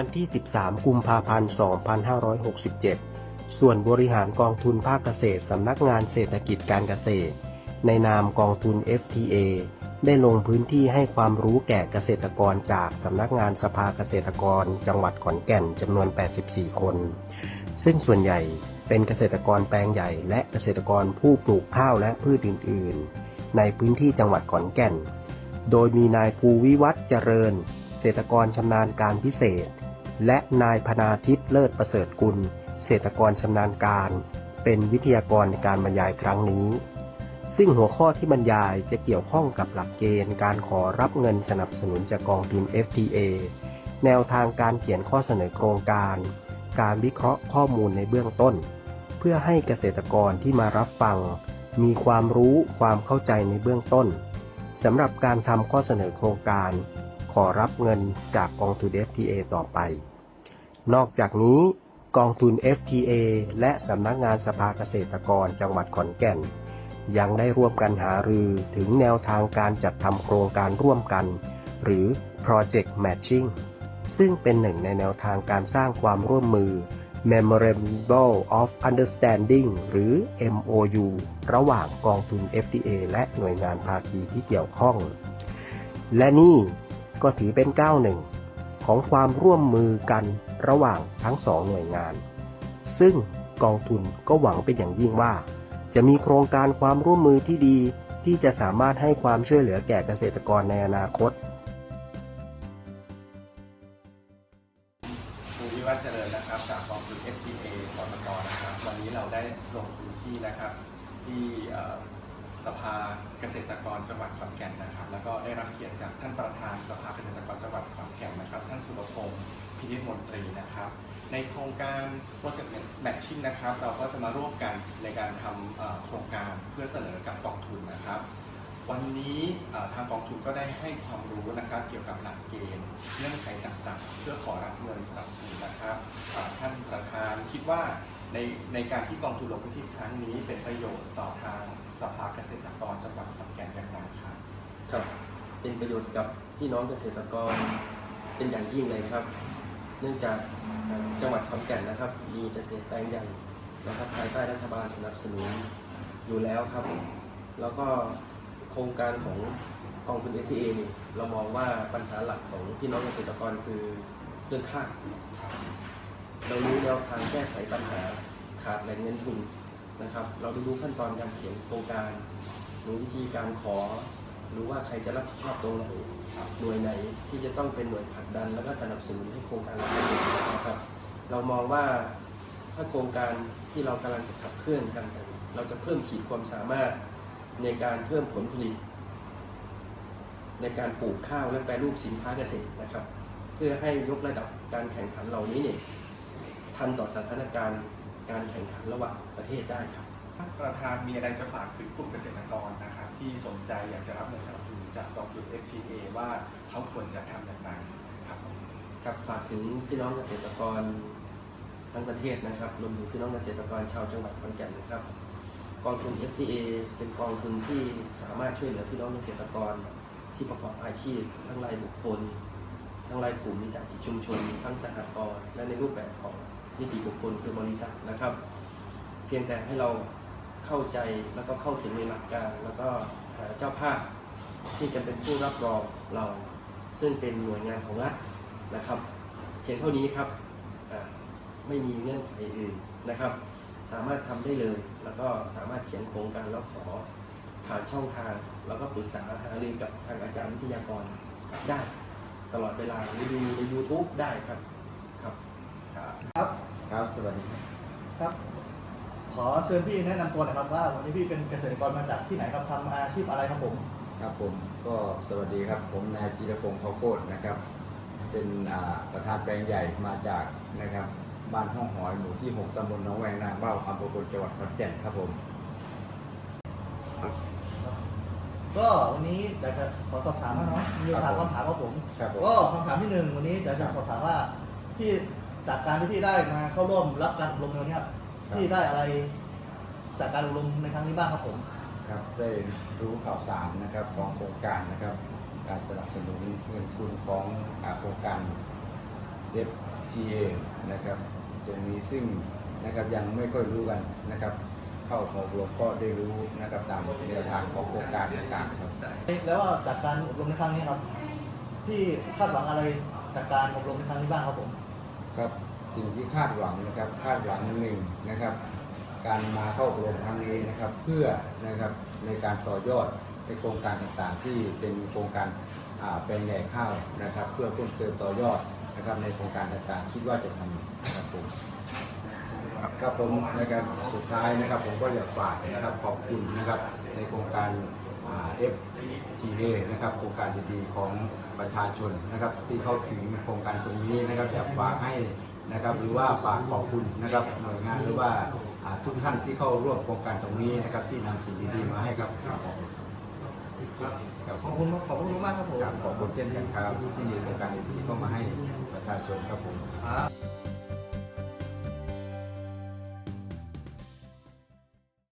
วันที่ 13 กุมภาพันธ์ 2567 ส่วนบริหารกองทุนภาคเกษตรสำนักงานเศรษฐกิจการเกษตร ในนามกองทุน FTA ได้ลงพื้นที่ให้ความรู้แก่เกษตรกรจากสำนักงานสภาเกษตรกร จังหวัดขอนแก่นจำนวน 84 คน ซึ่งส่วนใหญ่เป็นเกษตรกรแปลงใหญ่และเกษตรกรผู้ปลูกข้าวและพืชอื่น ๆ ในพื้นที่จังหวัดขอนแก่น โดยมีนายภูวิวัฒน์เจริญ เกษตรกรชำนาญการพิเศษ และนายพนาทิตเลิศประเสริฐกุลเกษตรกรชำนาญการ เป็นวิทยากรในการบรรยายครั้งนี้ ซึ่งหัวข้อที่บรรยายจะเกี่ยวข้องกับหลักเกณฑ์การขอรับเงินสนับสนุนจากกองทุน FTA แนวทางการเขียนข้อเสนอโครงการ การวิเคราะห์ข้อมูลในเบื้องต้น เพื่อให้เกษตรกรที่มารับฟัง มีความรู้ความเข้าใจในเบื้องต้นสำหรับการทำข้อเสนอโครงการ ขอรับเงินจากกองทุน FTA ต่อไป นอกจากนี้กองทุน FTA และสำนักงานสภาเกษตรกรจังหวัดขอนแก่น ยังได้ร่วมกันหารือถึงแนวทางการจัดทำโครงการร่วมกัน หรือ Project Matching ซึ่งเป็นหนึ่งในแนวทางการสร้างความร่วมมือ Memorandum of Understanding หรือ MOU ระหว่างกองทุน FTA และหน่วยงานภาคีที่เกี่ยวข้อง และนี่ก็ถือเป็นก้าวหนึ่งของความร่วมมือกัน ระหว่างทั้งสองหน่วยงาน ซึ่งกองทุนก็หวังเป็นอย่างยิ่งว่า จะมีโครงการความร่วมมือที่ดีที่จะสามารถให้ความช่วยเหลือแก่เกษตรกรในอนาคตภูวิวัฒน์เจริญนะครับ จากกองทุน FTA สตกนะครับ วันนี้เราได้ลงพื้นที่นะครับ ที่สภาเกษตรกรจังหวัดขอนแก่นนะครับ แล้วก็ได้รับเกียรติจากท่านประธานสภาเกษตรกรจังหวัดขอนแก่นนะครับ ท่านสุรพงศ์ พินิจมนตรีนะครับ ในโครงการโปรเจกต์แมทชิ่งนะครับ เราก็จะมาร่วมกันในการทำโครงการเพื่อเสนอกับกองทุนนะครับ วันนี้ทางกองทุนก็ได้ให้ความรู้นะครับเกี่ยวกับหลักเกณฑ์เงื่อนไขต่างๆ เพื่อขอรับเงินสนับสนุนนะครับท่านประธานคิดว่าในในการที่กองทุนลงพื้นที่ครั้งนี้เป็นประโยชน์ต่อทางสภาเกษตรกรจังหวัดขอนแก่นอย่างไรครับครับ เป็นประโยชน์กับพี่น้องเกษตรกรเป็นอย่างยิ่งเลยครับ เนื่องจากจังหวัดขอนแก่นนะครับ มีเกษตรแปลงใหญ่นะครับภายใต้รัฐบาลสนับสนุนอยู่แล้วครับ แล้วก็โครงการของกองทุน FTA นี่เรามองว่าปัญหาหลักของพี่น้องเกษตรกรคือเรื่องข้าเรารู้แนวทางแก้ไขปัญหาขาดแหล่งเงินทุนนะครับ เราได้รู้ขั้นตอนการเขียนโครงการรู้วิธีการขอ รู้ว่าใครจะรับผิดชอบตรงไหนหน่วยไหนที่จะต้องเป็นหน่วยผลักดัน แล้วก็สนับสนุนให้โครงการเราสำเร็จนะครับ เรามองว่าถ้าโครงการที่เรากำลังจะขับเคลื่อนกัน เราจะเพิ่มขีดความสามารถในการเพิ่มผลผลิต ในการปลูกข้าวและแปรรูปสินค้าเกษตรนะครับ เพื่อให้ยกระดับการแข่งขันเหล่านี้เนี่ยทันต่อสถานการณ์การแข่งขันระหว่างประเทศได้ครับ ประธานมีอะไรจะฝากถึงกลุ่มเกษตรกรนะครับ ที่สนใจอยากจะรับเงินสนับสนุนจากกองทุน FTA ว่าเขาควรจะทำอย่างไรครับครับฝากถึงพี่น้องเกษตรกรทั้งประเทศนะครับรวมถึงพี่น้องเกษตรกรชาวจังหวัดขอนแก่นนะครับกองทุน FTA เป็นกองทุนที่สามารถช่วยเหลือพี่น้องเกษตรกรที่ประกอบอาชีพ ทั้งรายบุคคล ทั้งรายกลุ่มวิสาหกิจชุมชน ทั้งสหกรณ์และในรูปแบบของนิติบุคคลคือบริษัทนะครับ เพียงแต่ให้เรา เข้าใจแล้วก็เข้าถึงในหลักการ แล้วก็หาเจ้าภาพที่จะเป็นผู้รับรองเรา ซึ่งเป็นหน่วยงานของรัฐนะครับเพียงเท่านี้ครับอ่าไม่มีเงื่อนไขอื่นนะครับ สามารถทำได้เลย แล้วก็สามารถเขียนโครงการแล้วขอผ่านช่องทาง แล้วก็ปรึกษาหารือกับทางอาจารย์วิทยากรได้ ตลอดเวลาหรือดูใน YouTube ได้ครับครับ ครับ ครับ สวัสดีครับครับ ขอเชิญพี่แนะนำตัวหน่อยครับว่าวันนี้พี่เป็นเกษตรกรมาจากที่ไหนครับทำอาชีพอะไรครับผม ครับผมก็สวัสดีครับ ผมนายจีรพงศ์เขาโคตรนะครับ เป็นอ่าประธานแปลงใหญ่มาจากนะครับบ้านห้องหอยหมู่ที่ 6ตำบลหนองแวงนางเบ้าอำเภอพลจังหวัดขอนแก่นครับผม ก็วันนี้อยากจะขอสอบถามว่าเนาะมีสามครับผมคำถามครับผม ครับผม ก็คำถามที่หนึ่งวันนี้อยากจะสอบถามว่าที่จากการที่พี่ได้มาเข้าร่วมรับการอบรมในวันนี้ค รับพี่ได้อะไรจากการอบรมในครั้งนี้บ้างครับผม ครับได้รู้ข่าวสารนะครับของโครงการนะครับ การสนับสนุนเงินทุนของอาโครงการ F FTA นะครับ ตรงนี้ซึ่งนะครับยังไม่ค่อยรู้กันนะครับ เข้าของรวมก็ได้รู้นะครับตามแนวทางของโครงการต่างๆครับแล้วจากการอบรมในครั้งนี้ครับ ที่คาดหวังอะไรจากการอบรมในครั้งนี้บ้างครับผม ครับ สิ่งที่คาดหวังนะครับคาดหวังหนึ่งนะครับ การมาเข้าอบรมครั้งนี้นะครับเพื่อนะครับในการต่อยอดในโครงการต่างๆ ที่เป็นโครงการแปลงใหญ่ข้าวนะครับ เพื่อเพิ่มเติมต่อยอดนะครับในโครงการต่างๆคิดว่าจะทำนะครับผมครับผมนะครับสุดท้ายนะครับผมก็อยากฝากนะครับขอบคุณนะครับในโครงการอ่า FTA นะครับโครงการดีๆของประชาชนนะครับที่เข้าถึงโครงการตรงนี้นะครับอยากฝากให้ นะครับหรือว่าฝากขอบคุณนะครับหน่วยงานหรือว่าอ่าทุกท่านที่เข้าร่วมโครงการตรงนี้นะครับที่นำสิ่งดีๆมาให้กับครับครับขอบคุณขอบคุณมากครับผมครับขอบคุณเช่นกันครับที่มีโครงการดีๆเข้ามาให้ประชาชนครับผมครับ